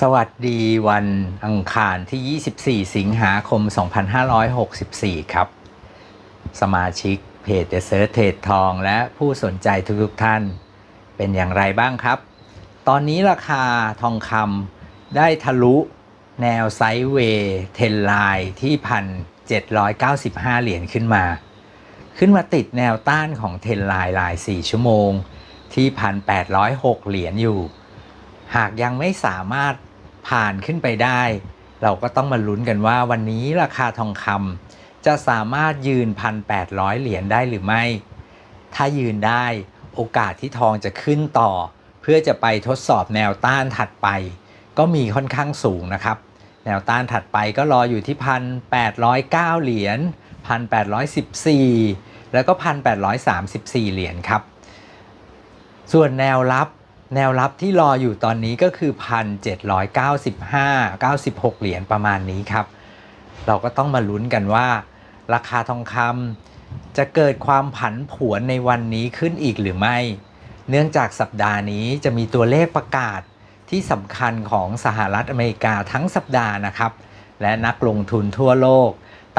สวัสดีวันอังคารที่ 24 สิงหาคม 2564 ครับ สมาชิกเพจ The Search เทรดทองและผู้สนใจทุกๆท่าน เป็นอย่างไรบ้างครับ ตอนนี้ราคาทองคำได้ทะลุแนวไซด์เวย์เทนไลน์ที่ 1,795 เหรียญขึ้นมา ขึ้นมาติดแนวต้านของเทนไลน์ลาย 4 ชั่วโมงที่ 1,806 เหรียญอยู่ หากยังไม่สามารถผ่านขึ้นไปได้ เราก็ต้องมาลุ้นกันว่าวันนี้ราคาทองคำจะสามารถยืน 1,800 เหรียญได้หรือไม่ ถ้ายืนได้โอกาสที่ทองจะขึ้นต่อ เพื่อจะไปทดสอบแนวต้านถัดไป ก็มีค่อนข้างสูงนะครับ แนวต้านถัดไปก็รออยู่ที่ 1,809 เหรียญ 1,814 แล้วก็ 1,834 เหรียญครับ ส่วนแนวรับ แนวรับที่รออยู่ตอนนี้ก็คือ 1,795 96 เหรียญประมาณนี้ครับ เราก็ต้องมาลุ้นกันว่า ราคาทองคำจะเกิดความผันผวนในวันนี้ขึ้นอีกหรือไม่ เนื่องจากสัปดาห์นี้จะมีตัวเลขประกาศที่สำคัญของสหรัฐอเมริกาทั้งสัปดาห์นะครับ และนักลงทุนทั่วโลก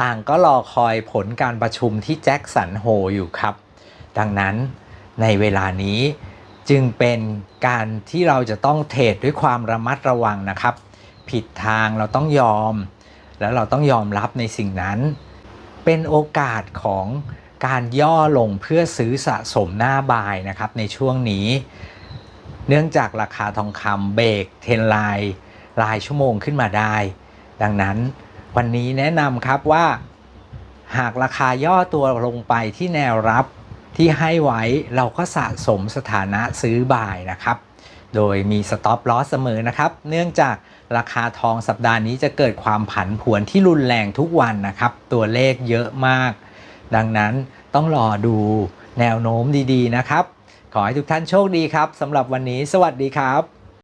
ต่างก็รอคอยผลการประชุมที่แจ็คสันโฮอยู่ครับ ดังนั้นในเวลานี้ จึงเป็นการที่เราจะต้องเทรดด้วยความระมัดระวังนะครับ ผิดทางเราต้องยอม แล้วเราต้องยอมรับในสิ่งนั้น เป็นโอกาสของการย่อลงเพื่อซื้อสะสมหน้าบายนะครับในช่วงนี้ เนื่องจากราคาทองคำเบรกเทนไลน์รายชั่วโมงขึ้นมาได้ ดังนั้นวันนี้แนะนำครับว่า หากราคาย่อตัวลงไปที่แนวรับ ที่ให้ไว้เราก็สะสมสถานะซื้อบ่ายนะครับ โดยมีสต็อปลอสเสมอนะครับ เนื่องจากราคาทองสัปดาห์นี้จะเกิดความผันผวนที่รุนแรงทุกวันนะครับ ตัวเลขเยอะมาก ดังนั้นต้องรอดูแนวโน้มดีๆนะครับ ขอให้ทุกท่านโชคดีครับสำหรับวันนี้ สวัสดีครับ